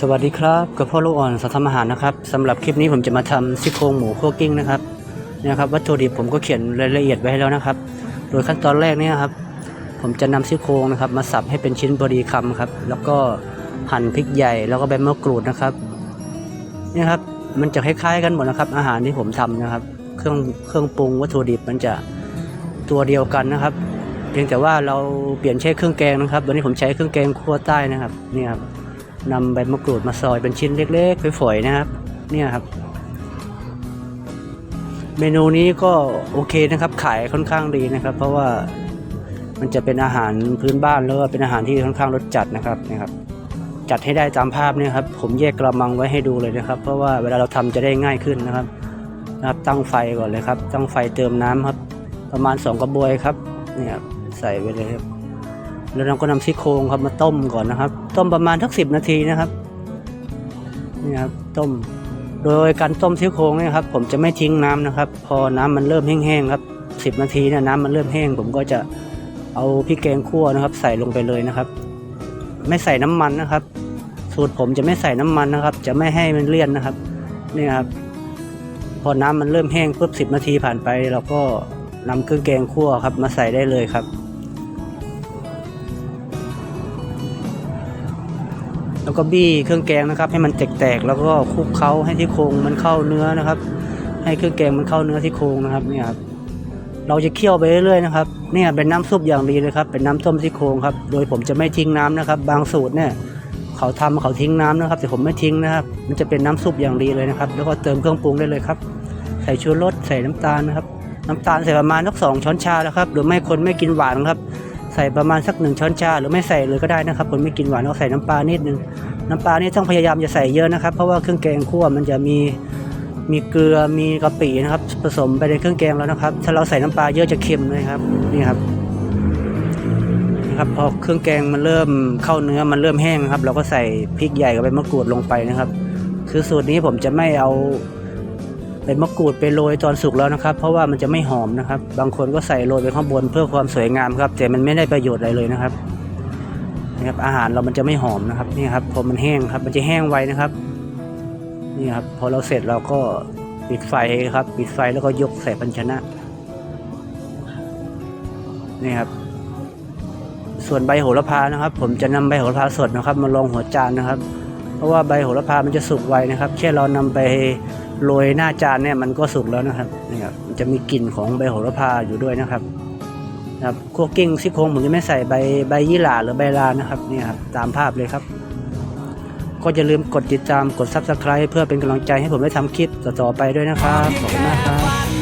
สวัสดีครับกับพ่อลูกอ่อนสทำอาหารนะครับสำหรับคลิปนี้ผมจะมาทำซี่โครงหมูคั่วกิ้งนะครับนะครับวัตถุดิบผมก็เขียนรายละเอียดไว้ให้แล้วนะครับ โดยขั้นตอนแรกเนี่ยครับ ผมจะนำซี่โครงนะครับ มาสับให้เป็นชิ้นพอดีคำครับ แล้วก็หั่นพริกใหญ่แล้วก็ใบมะกรูดนะครับนี่ครับมันจะคล้ายๆกันหมดนะครับ อาหารที่ผมทำนะครับ เครื่องเครื่องปรุงวัตถุดิบมันจะตัวเดียวกันนะครับ เพียงแต่ว่าเราเปลี่ยนใช้เครื่องแกงนะครับวันนี้ผมใช้เครื่องแกงคั่วใต้นะครับนี่ครับ นำใบมะกรูดมาซอยเป็นชิ้นเล็กๆฝอยๆนะครับ เนี่ยครับ เมนูนี้ก็โอเคนะครับ ขายค่อนข้างดีนะครับ เพราะว่ามันจะเป็นอาหารพื้นบ้านแล้วก็เป็นอาหารที่ค่อนข้างรสจัดนะครับนะครับ จัดให้ได้ตามภาพเนี่ยครับ ผมแยกกระมังไว้ให้ดูเลยนะครับ เพราะว่าเวลาเราทำจะได้ง่ายขึ้นนะครับนะครับ ตั้งไฟก่อนเลยครับ ตั้งไฟเติมน้ำครับ ประมาณสองกระบวยครับเนี่ยครับใส่ไปเลยครับ แล้วเราก็นำซี่โครงครับมาต้มก่อนนะครับ ต้มประมาณทักสิบนาทีนะครับนี่ครับต้ม โดยการต้มซี่โครงเนี่ยครับ ผมจะไม่ทิ้งน้ำนะครับ พอน้ำมันเริ่มแห้งๆครับสิบนาทีเนี่ยน้ำมันเริ่มแห้ง ผมก็จะเอาพริกแกงคั่วนะครับ ใส่ลงไปเลยนะครับ ไม่ใส่น้ำมันนะครับ สูตรผมจะไม่ใส่น้ำมันนะครับ จะไม่ให้มันเลี่ยนนะครับนี่ครับพอน้ำมันเริ่มแห้งปุ๊บสิบนาทีผ่านไปเราก็นำเครื่องแกงคั่วครับ มาใส่ได้เลยครับ แล้วก็บี้เครื่องแกงนะครับ ให้มันแตกๆแล้วก็คลุกเคล้าให้ที่โครงมันเข้าเนื้อนะครับ ให้เครื่องแกงมันเข้าเนื้อที่โครงนะครับเนี่ยครับเราจะเคี่ยวไปเรื่อยๆนะครับเนี่ยเป็นน้ำซุปอย่างดีเลยครับ เป็นน้ำต้มที่โครงครับ โดยผมจะไม่ทิ้งน้ำนะครับ บางสูตรเนี่ยเขาทำเขาทิ้งน้ำนะครับ แต่ผมไม่ทิ้งนะครับ มันจะเป็นน้ำซุปอย่างดีเลยนะครับ แล้วก็เติมเครื่องปรุงได้เลยครับ ใส่ชูรสใส่น้ำตาลนะครับ น้ำตาลใส่ประมาณสักสองช้อนชาแล้วครับ หรือไม่คนไม่กินหวานครับ ใส่ประมาณสักหนึ่งช้อนชา หรือไม่ใส่เลยก็ได้นะครับ คนไม่กินหวานก็ใส่น้ำปลานิดนึง น้ำปลานี่ต้องพยายามจะใส่เยอะนะครับ เพราะว่าเครื่องแกงคั่วมันจะมีมีเกลือมีกะปินะครับ ผสมไปในเครื่องแกงแล้วนะครับ ถ้าเราใส่น้ำปลาเยอะจะเค็มเลยครับนี่ครับนะครับพอเครื่องแกงมันเริ่มเข้าเนื้อมันเริ่มแห้งครับ เราก็ใส่พริกใหญ่กับใบมะกรูดลงไปนะครับ คือสูตรนี้ผมจะไม่เอาใบมะกรูดไปโรยตอนสุกแล้วนะครับ เพราะว่ามันจะไม่หอมนะครับ บางคนก็ใส่โรยไปข้างบนเพื่อความสวยงามครับ แต่มันไม่ได้ประโยชน์อะไรเลยนะครับ นะครับอาหารเรามันจะไม่หอมนะครับนี่ครับพอมันแห้งครับมันจะแห้งไวนะครับนี่ครับพอเราเสร็จเราก็ปิดไฟครับปิดไฟแล้วก็ยกใส่ภาชนะนี่ครับ ส่วนใบโหระพานะครับ ผมจะนำใบโหระพาสดนะครับมาลองหัวจานนะครับ เพราะว่าใบโหระพามันจะสุกไวนะครับแค่เรานำไปโรยหน้าจานเนี่ยมันก็สุกแล้วนะครับนี่ครับมันจะมีกลิ่นของใบโหระพาอยู่ด้วยนะครับ ครับคั่วกิ้งซี่โครงผมจะไม่ใส่ใบใบยี่หร่าหรือใบลานะครับนี่ครับตามภาพเลยครับ ก็อย่าลืมกดติดตามกด subscribe เพื่อเป็นกำลังใจให้ผมได้ทำคลิปต่อๆไปด้วยนะครับขอบคุณมากครับ